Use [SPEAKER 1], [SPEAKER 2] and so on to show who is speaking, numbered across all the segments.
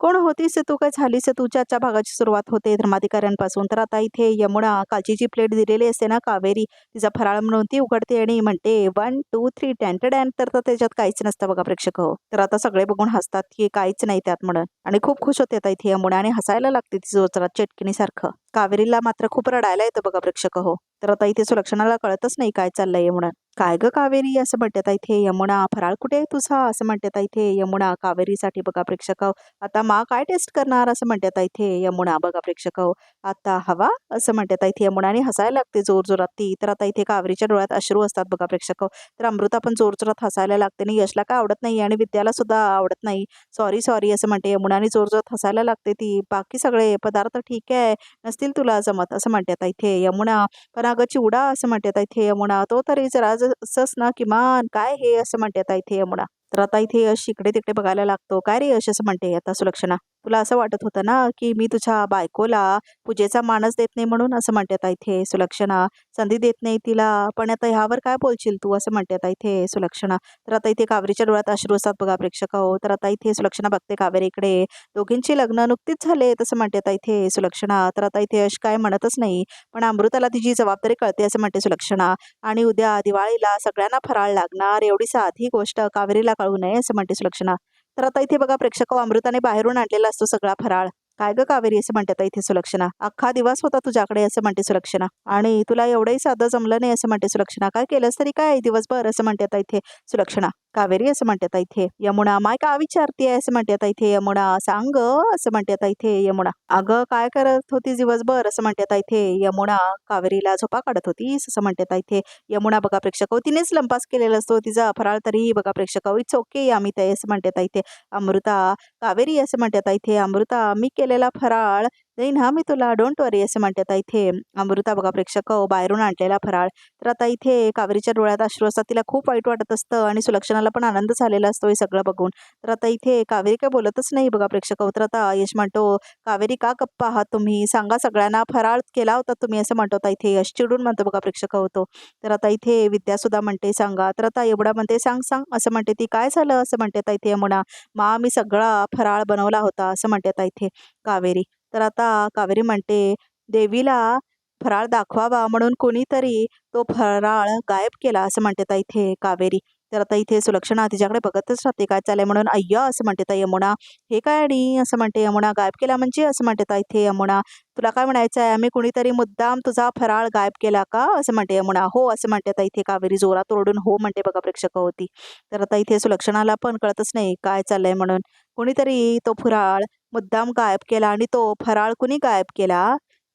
[SPEAKER 1] कोण होतीस तू? काय झालीस? तुझ्याच्या भागाची सुरुवात होते धर्माधिकाऱ्यांपासून. तर आता इथे यमुना कालची जी प्लेट दिलेली असते ना कावेरी तिचा फराळ म्हणून ती उघडते आणि म्हणते वन टू थ्री टँटेड डॅन तर तर त्याच्यात काहीच नसतं बघा प्रेक्षक. हो. तर आता सगळे बघून हसतात की काहीच नाही त्यात म्हणून. आणि खूप खुश होते आता इथे यमुना आणि हसायला लागते ती जोरात चटकिनीसारखं कावेरीला मात्र खूप रडायला येतं बघा प्रेक्षक हो. तर आता इथे सुलक्षणाला कळतच नाही काय चाललंय म्हणून काय ग कावेरी असं म्हणतात इथे यमुना? फराळ कुठे आहे तुझा? असं म्हणतात इथे यमुना. कावेरीसाठी बघा प्रेक्षक हो. आता मा काय टेस्ट करणार? असं म्हणतात इथे यमुना बघा प्रेक्षक हो. आता हवा? असं म्हणतात इथे यमुनाने हसायला लागते जोर जोरात ती. तर आता इथे कावेरीच्या डोळ्यात अश्रू असतात बघा प्रेक्षक हो. तर अमृता पण जोर जोरात हसायला लागते आणि यशला काय आवडत नाही आणि विद्याला सुद्धा आवडत नाही. सॉरी सॉरी असं म्हणते यमुनाने जोर जोरात हसायला लागते ती. बाकी सगळे पदार्थ ठीक आहे. असतील तुला जमत असं म्हणतात इथे यमुना पण अगं चिवडा असं म्हणतात इथे यमुना. तो तरी जरा असंच ना किमान काय हे? असं म्हणतात इथे यमुना. तर आता इथे यश इकडे तिकडे बघायला लागतो. काय रे यश? असं म्हणते आता सुलक्षणा. तुला असं वाटत होतं ना की मी तुझ्या बायकोला पूजेचा मानस देत नाही म्हणून असं म्हणते आता इथे सुलक्षणा? संधी देत नाही तिला. पण आता ह्यावर काय बोलशील तू असं म्हणते आता इथे सुलक्षणा? तर आता इथे कावेरीच्या डोळ्यात अश्रू असतात बघा प्रेक्षक हो. तर आता इथे सुलक्षणा बघते कावेरीकडे दोघींची लग्न नुकतीच झाले तसं म्हणते आता इथे सुलक्षणा. तर आता इथे यश काय म्हणतच नाही. पण अमृताला तिची जबाबदारी कळते असं म्हणते सुलक्षणा. आणि उद्या दिवाळीला सगळ्यांना फराळ लागणार. एवढी साधी गोष्ट कावेरीला कळू नये असं म्हणते सुलक्षणा. तर आता इथे बघा प्रेक्षक हो, अमृताने बाहेरून आणलेला असतो सगळा फराळ. काय ग कावेरी असं म्हणतात इथे सुलक्षणा? अख्खा दिवस होता तुझ्याकडे असं म्हणते सुलक्षणा. आणि तुला एवढंही साधं जमलं नाही असं म्हणते सुलक्षणा. काय केलंस तरी काय दिवसभर असं म्हणतात इथे सुलक्षणा? कावेरी असं म्हणतात इथे यमुना माय का विचारतीये असं म्हणतात इथे यमुना सांग असं म्हणतात इथे यमुना. अगं काय करत होती दिवसभर असं म्हणतात इथे यमुना कावेरीला झोपा काढत होतीस असं म्हणतात इथे. यमुना बघा प्रेक्षक तिनेच लंपास केलेला असतो तिचा फराळ तरी. बघा प्रेक्षक इट्स ओके आम्ही ते असं म्हणतात इथे. अमृता कावेरी असं म्हणतात इथे. अमृता मी केलेला फराळ देईन हा मी तुला डोंट वरी असं म्हणतात. इथे अमृता बघा प्रेक्षक हो, बाहेरून आणलेला फराळ. तर आता इथे कावेरीच्या डोळ्यात अश्रू असतात तिला खूप वाईट वाटत असतं आणि सुलक्षणाला पण आनंद झालेला असतो हे सगळं बघून. तर आता इथे कावेरी काय बोलतच नाही बघा प्रेक्षक हो. तर आता यश म्हणतो कावेरी का गप्पा आहात तुम्ही? सांगा सगळ्यांना फराळ केला होता तुम्ही असं म्हणतो आता इथे यश. चिडून म्हणतो बघा प्रेक्षक होतो तर आता इथे विद्या सुद्धा म्हणते सांगा. तर आता एवढा म्हणते सांग सांग असं म्हणते ती. काय झालं? असं म्हणते आता इथे यमुना. मा मी सगळा फराळ बनवला होता असं म्हणते आता इथे कावेरी. तर आता कावेरी म्हणते देवीला फराळ दाखवावा म्हणून कोणीतरी तो फराळ गायब केला असं म्हणते ता इथे कावेरी. तर आता इथे सुलक्षणा तिच्याकडे बघतच राहते काय चाललंय म्हणून अय्या असं म्हणते ता यमुना. हे काय आणि असं म्हणते यमुना. गायब केला म्हणजे? असं म्हणते ता इथे यमुना. तुला काय म्हणायचं आहे आम्ही कुणीतरी मुद्दाम तुझा फराळ गायब केला का? असं म्हणते यमुना. हो असं म्हणते आता इथे कावेरी. जोरात ओरडून हो म्हणते बघा प्रेक्षक होती. तर आता इथे सुलक्षणाला पण कळतच नाही काय चाललंय म्हणून. कुणीतरी तो फराळ मुद्दाम गायब केला आणि तो फराळ कुणी गायब केला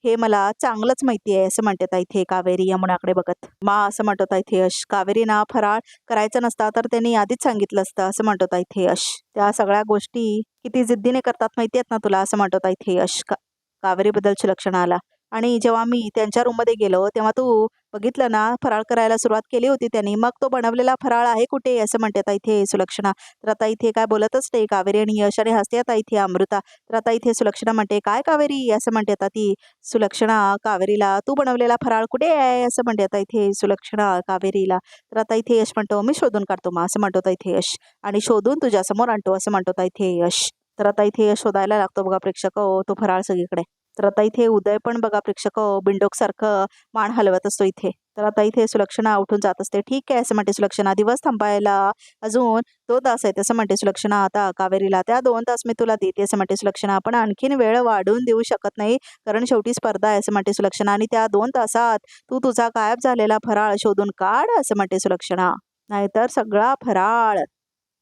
[SPEAKER 1] हे मला चांगलंच माहिती आहे असं म्हणतात इथे कावेरी यमुनाकडे बघत. मा असं म्हणतो इथे यश कावेरी ना फराळ करायचं नसता तर त्यांनी आधीच सांगितलं असतं असं म्हणतो इथे यश त्या सगळ्या गोष्टी किती जिद्दीने करतात माहिती आहेत ना तुला असं म्हणतो इथे यश का कावेरीबद्दलची आला आणि जेव्हा मी त्यांच्या रूममध्ये गेलो तेव्हा तू बघितलं ना फराळ करायला सुरुवात केली होती त्यांनी. मग तो बनवलेला फराळ आहे कुठे? असं म्हणते आता इथे सुलक्षणा. तर आता इथे काय बोलतच नाही कावेरी आणि यश आणि हसते आता इथे अमृता. तर आता इथे सुलक्षणा म्हणते काय कावेरी? असं म्हणते आता ती. सुलक्षणा कावेरीला तू बनवलेला फराळ कुठे आहे? असं म्हणते आता इथे सुलक्षणा कावेरीला. तर आता इथे यश म्हणतो मी शोधून काढतो मग असं म्हणतो इथे यश. आणि शोधून तुझ्यासमोर आणतो असं म्हणतो इथे यश. तर आता इथे यश शोधायला लागतो बघा प्रेक्षक. हो, तो फराळ सगळीकडे. तर आता इथे उदय पण बघा प्रेक्षक बिंडोक सारखं मान हलवत असतो इथे. तर आता इथे सुलक्षणा उठून जात असते. ठीक आहे असं म्हणते सुलक्षणा. दिवस थांबायला अजून दोन तास आहेत असं म्हणते सुलक्षणा आता कावेरीला. त्या दोन तास मी तुला देते असं म्हणते सुलक्षणा. आपण आणखीन वेळ वाढवून देऊ शकत नाही कारण शेवटी स्पर्धा आहे असं म्हणते सुलक्षणा. आणि त्या दोन तासात तू तुझा गायब झालेला फराळ शोधून काढ असं म्हणते सुलक्षणा. नाहीतर सगळा फराळ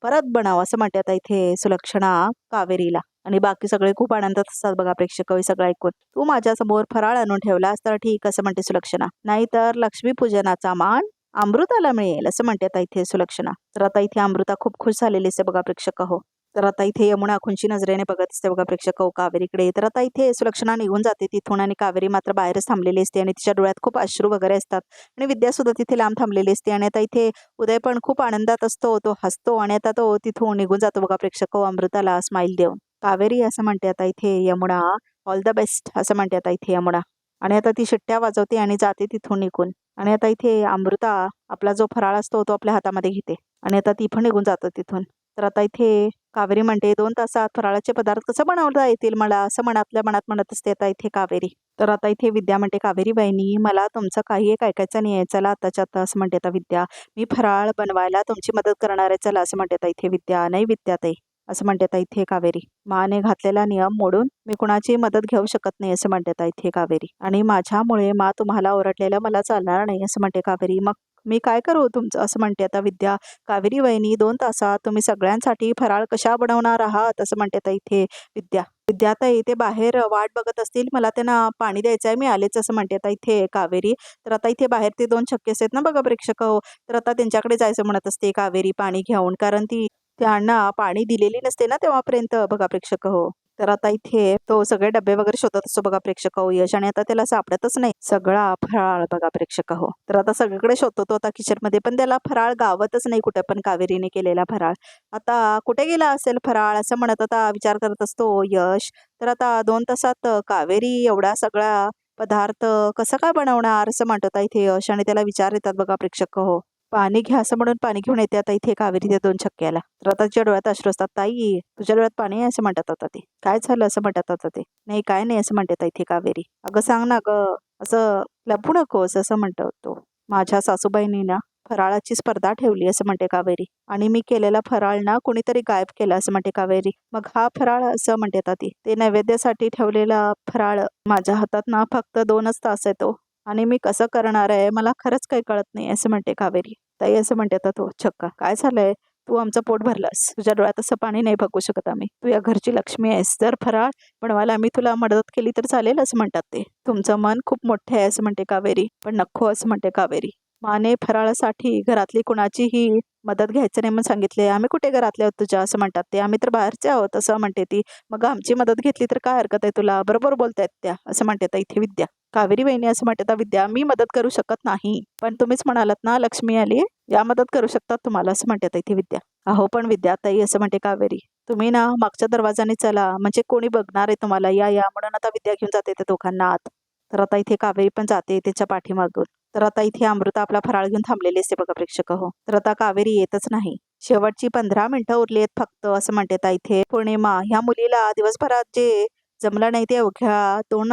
[SPEAKER 1] परत बनाव असं म्हणते आता इथे सुलक्षणा कावेरीला. आणि बाकी सगळे खूप आनंदात असतात बघा प्रेक्षक सगळं ऐकून. तू माझ्यासमोर फराळ आणून ठेवलास तर ठीक असं म्हणते सुलक्षणा. नाहीतर लक्ष्मीपूजनाचा मान अमृताला मिळेल असं म्हणते आता इथे सुलक्षणा. तर आता इथे अमृता खूप खुश झालेली असते बघा प्रेक्षक हो. तर आता इथे यमुना खुंची नजरेने बघत असते बघा प्रेक्षक हो कावेरीकडे. तर आता इथे सुलक्षणा निघून जाते तिथून आणि कावेरी मात्र बाहेरच थांबलेली असते आणि तिच्या डोळ्यात खूप अश्रू वगैरे असतात. आणि विद्या सुद्धा तिथे लांब थांबलेली असते आणि आता इथे उदय पण खूप आनंदात असतो तो हसतो आणि आता तो तिथून निघून जातो बघा प्रेक्षक हो अमृताला स्माईल देऊन. कावेरी असं म्हणते आता इथे यमुना ऑल द बेस्ट असं म्हणते आता इथे यमुना. आणि आता ती शिट्ट्या वाजवते आणि जाते तिथून निघून. आणि आता इथे अमृता आपला जो फराळ असतो तो आपल्या हातामध्ये घेते. आणि आता ती पण निघून जातो तिथून. तर आता इथे कावेरी म्हणते दोन तासात फराळाचे पदार्थ कसं बनवता येतील मला? असं मनातल्या मनात म्हणत असते आता इथे कावेरी. तर आता इथे विद्या म्हणते कावेरी बहिणी मला तुमचं काही एक ऐकायचं नाही आहे चला आताच्या आता असं म्हणते आता विद्या. मी फराळ बनवायला तुमची मदत करणार आहे. चला असं म्हणते आता इथे विद्या. नाही विद्या ताई असं म्हणते आता इथे कावेरी. माने घातलेला नियम मोडून मी कुणाची मदत घेऊ शकत नाही असं म्हणते आता इथे कावेरी. आणि माझ्यामुळे मा तुम्हाला ओरडलेलं मला चालणार नाही असं म्हणते कावेरी. मग मी काय करू तुमचं? असं म्हणते आता विद्या कावेरी वहिनी दोन तासात तुम्ही सगळ्यांसाठी फराळ कशा बनवणार आहात? असं म्हणते आता इथे विद्या विद्याताई ते बाहेर वाट बघत असतील मला त्यांना पाणी द्यायचं आहे मी आलेच. असं म्हणते आता इथे कावेरी. तर आता इथे बाहेर ते दोन छक्केस आहेत ना बघा प्रेक्षक हो. तर आता त्यांच्याकडे जायचं म्हणत असते कावेरी पाणी घेऊन कारण ती त्यांना पाणी दिलेली नसते ना तेव्हापर्यंत बघा प्रेक्षक हो. तर आता इथे तो सगळे डबे वगैरे शोधत असतो बघा प्रेक्षक हो यश. आणि आता त्याला सापडतच नाही. सगळा फराळ बघा प्रेक्षक हो. तर आता सगळीकडे शोधतो तो आता किचनमध्ये पण त्याला फराळ गावतच नाही कुठे पण कावेरीने केलेला फराळ. आता कुठे गेला असेल फराळ? असं म्हणत आता विचार करत असतो यश. तर आता दोन तासात कावेरी एवढा सगळा पदार्थ कसं काय बनवणार? असं म्हणत इथे यश. आणि त्याला विचार येतात बघा प्रेक्षक हो. पाणी घ्या असं म्हणून पाणी घेऊन येते. आता इथे कावेरी त्या दोन छक्क्याला. तर आता तिच्या डोळ्यात अश्रू असतात. ताई तुझ्या डोळ्यात पाणी आहे असं म्हणतात आता ते. काय झालं असं म्हणतात आता ते? नाही काय नाही असं म्हणतात इथे कावेरी. अगं सांग ना अगं असं लपू नकोस असं म्हणतो तो. माझ्या सासूबाईंनी ना फराळाची स्पर्धा ठेवली असं म्हणते कावेरी. आणि मी केलेला फराळ ना कोणीतरी गायब केला असं म्हणते कावेरी. मग हा फराळ असं म्हणते ती. ते नैवेद्यासाठी ठेवलेला फराळ माझ्या हातात ना फक्त दोनच तास आहे तो. आणि मी कसं करणार आहे मला खरंच काही कळत नाही असं म्हणते कावेरी. ताई असं म्हणते आता तो छक्का काय झालंय? तू आमचं पोट भरलास. तुझ्या डोळ्यात असं पाणी नाही बघू शकत आम्ही. तू या घरची लक्ष्मी आहेस. जर फराळ बनवायला आम्ही तुला मदत केली तर चालेल असं म्हणतात ते. तुमचं मन खूप मोठं आहे असं म्हणते कावेरी. पण नको असं म्हणते कावेरी. माने फराळासाठी घरातली कुणाचीही मदत घ्यायचं नाही म्हणून सांगितले आम्ही कुठे घरातले आहोत तुझ्या? असं म्हणतात ते. आम्ही तर बाहेरचे आहोत असं म्हणते ती. मग आमची मदत घेतली तर काय हरकत आहे तुला? बरोबर बोलतायत त्या असं म्हणते इथे विद्या. कावेरी वहिनी असं म्हणते विद्या मी मदत करू शकत नाही. पण तुम्हीच म्हणालात ना लक्ष्मी आली या मदत करू शकतात तुम्हाला असं म्हणते इथे विद्या. अहो पण विद्या ताई असं म्हणते कावेरी. तुम्ही ना मागच्या दरवाजाने चला म्हणजे कोणी बघणार आहे तुम्हाला या या म्हणून आता विद्या घेऊन जाते त्या दोघांना आत. तर आता इथे कावेरी पण जाते त्याच्या पाठीमागून. तर आता इथे अमृता आपला फराळ घेऊन थांबलेली असते बघा प्रेक्षक हो. तर आता कावेरी येतच नाही. शेवटची पंधरा मिनिटं उरली आहेत फक्त असं म्हणते इथे. पौर्णिमा ह्या मुलीला दिवसभरात जे जमलं नाही ते अवघ्या दोन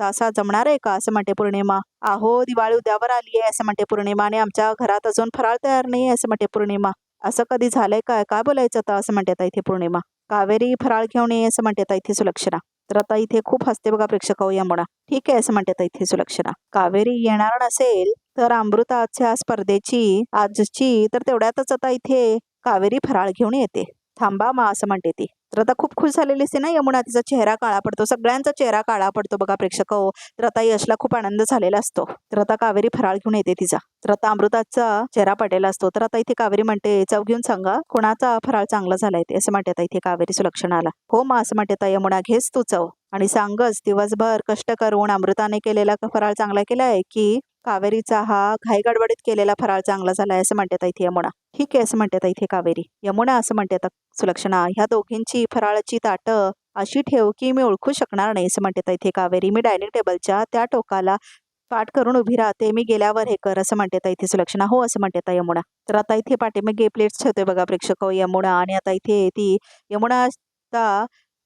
[SPEAKER 1] अव- असा जमणार आहे का? असं म्हणते पौर्णिमा. अहो दिवाळी उद्यावर आली आहे असं म्हणते पौर्णिमा आणि आमच्या घरात अजून फराळ तयार नाही असं म्हणते पौर्णिमा. असं कधी झालंय काय? काय बोलायचं आता? असं म्हणते आता इथे पौर्णिमा. कावेरी फराळ घेऊन ये असं म्हणते आता इथे सुलक्षणा. तर आता इथे खूप हसते बघा प्रेक्षक हो यामुळे ठीक आहे असं म्हणते आता इथे सुलक्षणा. कावेरी येणार नसेल तर अमृताच्या स्पर्धेची आजची तर तेवढ्यातच आता इथे कावेरी फराळ घेऊन येते. थांबा मा असं म्हणते ती. तर आता खूप खुश झालेली असते ना यमुना तिचा चेहरा काळा पडतो सगळ्यांचा चेहरा काळा पडतो बघा प्रेक्षक. हो तर आता यशला खूप आनंद झालेला असतो. तर आता कावेरी फराळ घेऊन येते तिचा. तर आता अमृताचा चेहरा पडलेला असतो. तर आता इथे कावेरी म्हणते चव घेऊन सांगा कोणाचा फराळ चांगला झालाय ते? असं म्हणते आता इथे कावेरी सुलक्षणाला. हो मा असं म्हणते आता यमुना घेस तू चव आणि सांगच दिवसभर कष्ट करून अमृताने केलेला फराळ चांगला केलाय की कावेरीचा हा घाईगडबडीत केलेला फराळ चांगला झालाय असं म्हणतात इथे यमुना. ठीक आहे असं म्हणतात इथे कावेरी. यमुना असं म्हणते सुलक्षणा. ह्या दोघींची फराळाची ताटं अशी ठेव की मी ओळखू शकणार नाही असं म्हणते इथे कावेरी. मी डायनिंग टेबलच्या त्या टोकाला पाठ करून उभी राहते. मी गेल्यावर हे कर असं म्हणते इथे सुलक्षणा. हो असं म्हणते यमुना. तर आता इथे पाठीमागे प्लेट्स ठेवते बघा प्रेक्षक. हो, यमुना आणि आता इथे ती यमुना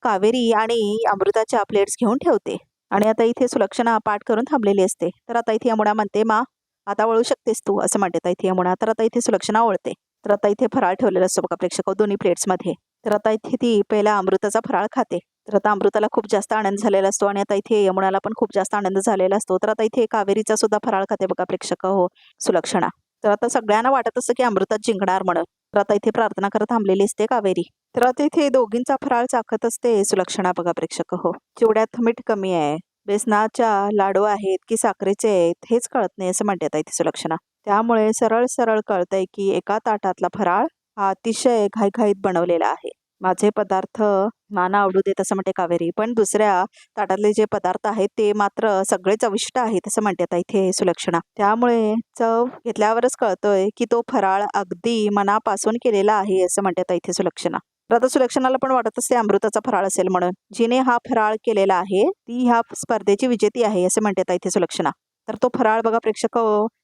[SPEAKER 1] कावेरी आणि अमृताच्या प्लेट्स घेऊन ठेवते. आणि आता इथे सुलक्षणा पाठ करून थांबलेली असते. तर आता इथे यमुना म्हणते मा आता वळू शकतेस तू असं म्हणते इथे यमुना. तर आता इथे सुलक्षणा ओळते तर आता इथे फराळ ठेवलेला असतो बघा प्रेक्षक दोन्ही प्लेट्समध्ये तर आता इथे ती पहिला अमृताचा फराळ खाते. तर आता अमृताला खूप जास्त आनंद झालेला असतो आणि आता इथे यमुनाला पण खूप जास्त आनंद झालेला असतो. तर आता इथे कावेरीचा सुद्धा फराळ खाते बघा प्रेक्षक हो सुलक्षणा. तर आता सगळ्यांना वाटत असतं की अमृतात जिंकणार म्हणून. तर आता इथे प्रार्थना करत थांबलेली असते कावेरी. तर आता इथे दोघींचा फराळ चाखत असते सुलक्षणा बघा प्रेक्षक हो. चिवड्यात मीठ कमी आहे बेसनाच्या लाडू आहेत की साखरेचे आहेत हेच कळत नाही असं म्हणतात इथे सुलक्षणा त्यामुळे सरळ सरळ कळतंय की एका ताटातला फराळ हा अतिशय घाईघाईत बनवलेला आहे. माझे पदार्थ नाना आवडू देत असं म्हणते कावेरी. पण दुसऱ्या ताटातले जे पदार्थ आहेत ते मात्र सगळे चविष्ट आहेत असं म्हणते आता इथे सुलक्षणा. त्यामुळे चव घेतल्यावरच कळतोय की तो फराळ अगदी मनापासून केलेला आहे असं म्हणते आता इथे सुलक्षणा. आता सुलक्षणाला पण वाटत असते अमृताचा फराळ असेल म्हणून. जिने हा फराळ केलेला आहे ती ह्या स्पर्धेची विजेती आहे असं म्हणते आता इथे सुलक्षणा. तर तो फराळ बघा प्रेक्षक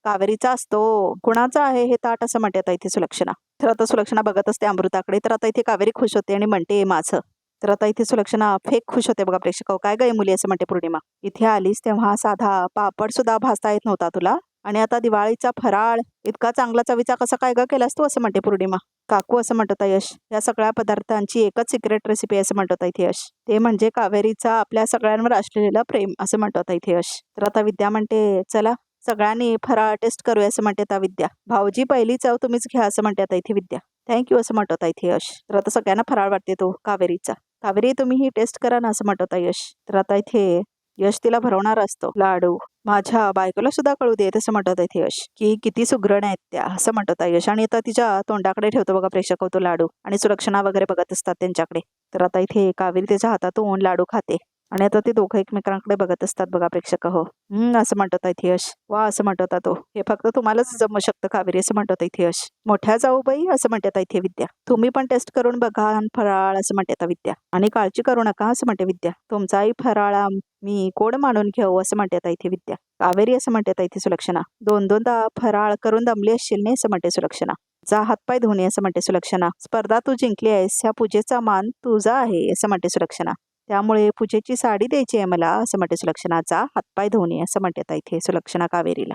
[SPEAKER 1] कावेरीचा असतो कुणाचा आहे हे ताट असं म्हणते आता इथे सुलक्षणा. तर आता सुलक्षणा बघत असते अमृताकडे. तर आता इथे कावेरी खुश होते आणि म्हणते माझं. तर आता इथे सुलक्षणा फेक खुश होते बघा प्रेक्षक. काय गय मुली असं म्हणते पौर्णिमा? इथे आलीस तेव्हा साधा पापड सुद्धा भाजता येत नव्हता तुला? आणि आता दिवाळीचा फराळ इतका चांगला चवीचा कसा काय ग केलास तू असं म्हणते पौर्णिमा? काकू असं म्हणत होता यश. या सगळ्या पदार्थांची एकच सिक्रेट रेसिपी असं म्हणत होता इथे यश. ते म्हणजे कावेरीचा आपल्या सगळ्यांवर असलेलं प्रेम असं म्हणत होता इथे यश. तर आता विद्या म्हणते चला सगळ्यांनी फराळ टेस्ट करूया असं म्हणते आता विद्या. भाऊजी पहिली चव तुम्हीच घ्या असं म्हणते आता इथे विद्या. थँक्यू असं म्हणत इथे यश. तर आता सगळ्यांना फराळ वाटते तो कावेरीचा. कावेरी तुम्ही ही टेस्ट करा ना असं म्हणत यश. तर आता इथे यश तिला भरवणार असतो. लाडू. माझ्या बायकोला सुद्धा कळू दे तसं म्हणतात इथे यश. की किती सुग्रण आहेत त्या असं म्हणत यश. आणि आता तिच्या तोंडाकडे ठेवतो बघा प्रेक्षक होतो लाडू. आणि सुरक्षणा वगैरे बघत असतात त्यांच्याकडे. तर आता इथे कावेरी त्याच्या हातातून लाडू खाते. आणि आता ते दोघं एकमेकांकडे बघत असतात बघा प्रेक्षक हो हम्म असं म्हणत होता यश वा असं म्हणतात तो हे फक्त तुम्हालाच जमू शकतं कावेरी असं म्हणतात होता यश मोठ्या जाऊ बाई असं म्हणतात इथे विद्या तुम्ही पण टेस्ट करून बघा आणि फराळ असं म्हणते विद्या आणि काळजी करू नका असं म्हणते विद्या तुमचाही फराळा मी कोण मानून घेऊ असं म्हणतात इथे विद्या कावेरी असं म्हणते इथे सुलक्षणा दोन दोनदा फराळ करून दमली असशील नाही असं म्हणते सुलक्षणा जा हातपाय धुणे असं म्हणते सुलक्षणा स्पर्धा तू जिंकली आहेस ह्या पूजेचा मान तुझा आहे असं म्हणते सुलक्षणा त्यामुळे पूजेची साडी द्यायची आहे मला असं म्हणते सुलक्षणाचा. हातपाय धुवणे असं म्हणते आता इथे सुलक्षणा कावेरीला.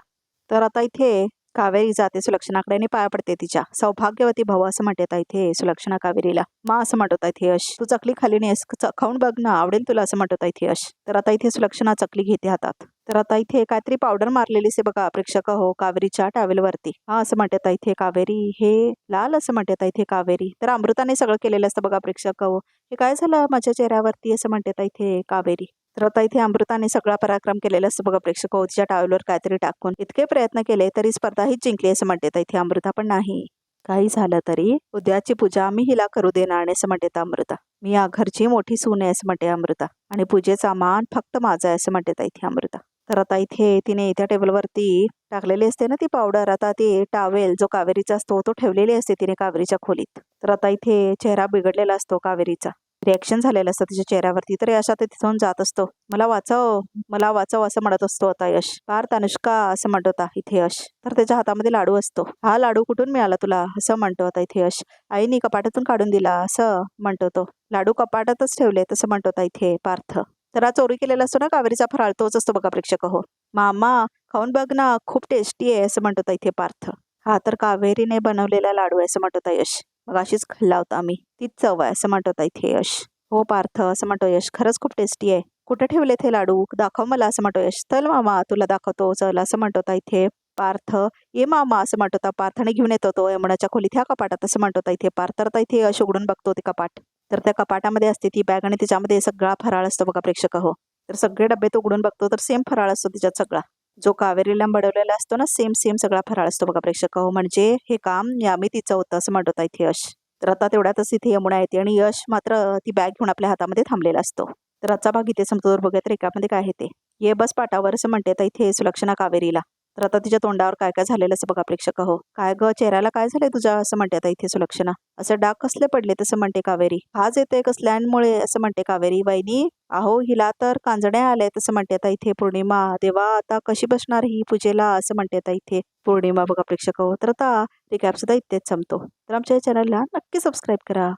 [SPEAKER 1] तर आता इथे कावेरी जाते सुलक्षणाकडे आणि पाया पडते तिच्या. सौभाग्यवती भाऊ असं म्हणते आता इथे सुलक्षणा कावेरीला. मा असं म्हणत इथे यश. तू चकली खाली नाहीस च- खाऊन बघ ना आवडेल तुला असं म्हणत इथे यश. तर आता इथे सुलक्षणा चकली घेते हातात. तर आता इथे काहीतरी पावडर मारलेली असे बघा प्रेक्षक. हो कावेरीच्या टॅवेलवरती हा असं म्हणते इथे कावेरी. हे लाल असं म्हणतात इथे कावेरी. तर अमृताने सगळं केलेलं असतं बघा प्रेक्षक. हो. हे काय झालं? माझ्या चेहऱ्यावरती असं म्हणतात इथे कावेरी. तर आता इथे अमृताने सगळा पराक्रम केलेला असतं बघा प्रेक्षक. हो तिच्या टावेलवर काहीतरी टाकून. इतके प्रयत्न केले तरी स्पर्धा हीच जिंकली असं म्हणतात इथे अमृता. पण नाही. काही झालं तरी उद्याची पूजा मी हिला करू देणार नाही असं म्हणते अमृता. मी या घरची मोठी सून आहे असं म्हणते अमृता. आणि पूजेचा मान फक्त माझा आहे असं म्हणते इथे अमृता. तर आता इथे तिने त्या टेबलवरती टाकलेली असते ना ती पावडर. आता ती टावेल जो कावेरीचा असतो तो ठेवलेली असते तिने कावेरीच्या खोलीत. तर आता इथे चेहरा बिघडलेला असतो कावेरीचा. रिॲक्शन झालेलं असतं तिच्या चेहऱ्यावरती. तर यश आता तिथून जात असतो. मला वाचव मला वाचव असं म्हणत असतो आता यश. पार्थ अनुष्का असं म्हणत होता इथे यश. तर त्याच्या हातामध्ये लाडू असतो. हा लाडू कुठून मिळाला तुला? असं म्हणतो आता इथे यश. आईनी कपाटातून काढून दिला असं म्हणतो तो लाडू कपाटातच ठेवले तसं म्हणतो आता इथे पार्थ. तर हा चोरी केलेला असतो ना कावेरीचा फराळ तोच असतो बघा प्रेक्षक हो. मामा खाऊन बघ ना खूप टेस्टी आहे असं म्हणतो इथे पार्थ. हा तर कावेरीने बनवलेला लाडू आहे असं म्हणतो यश. मग अशीच खाल्ला होता आम्ही. तीच चव आहे असं म्हणतो इथे यश. हो पार्थ असं म्हणतो यश. खरंच खूप टेस्टी आहे. कुठे ठेवले ते लाडू? दाखव मला असं म्हणतो यश. चल मामा तुला दाखवतो. चल असं म्हणतो इथे पार्थ. ये मामा असं म्हणतो पार्थने घेऊन येतो तो यमुनाच्या खोलीत ह्या कपाटात असं म्हणतो इथे पार्थ. तर इथे यश उघडून बघतो ते कपाट. तर त्या कपाटामध्ये असते ती बॅग आणि त्याच्यामध्ये सगळा फराळ असतो बघा प्रेक्षक हो. तर सगळे डबे तो उघडून बघतो तर सेम फराळ असतो त्याच्यात सगळा. जो कावेरीला बडवलेला असतो ना सेम सेम सगळा फराळ असतो बघा प्रेक्षक हो. म्हणजे हे काम यामी तिचं होतं असं म्हणत होता इथे यश. तर आता तेवढ्यातच इथे यमुना येते आणि यश मात्र ती बॅग घेऊन आपल्या हातामध्ये थांबलेला असतो. तर आजचा भाग इथे समजून बघूया तर एकामध्ये काय आहे ते. ये बस पाटावर असं म्हणते तर इथे सुलक्षणा कावेरीला. तर आता तिच्या तोंडावर काय काय झालेलं असं बघा प्रेक्षक हो काय ग? चेहऱ्याला काय झालंय तुझ्या? असं म्हणते आता इथे सुलक्षणा. असं डाग कसले पडले तसं म्हणते कावेरी. हाच येते कसल्यामुळे असं म्हणते कावेरी. वहिनी अहो हिला तर कांजण्या आल्या तसं म्हणते आता इथे पौर्णिमा. देवा आता कशी बसणार ही पूजेला? असं म्हणते आता इथे पौर्णिमा बघा प्रेक्षक हो तर आता रिकॅप सुद्धा इथेच संपतो. तर आमच्या चॅनलला नक्की सबस्क्राईब करा.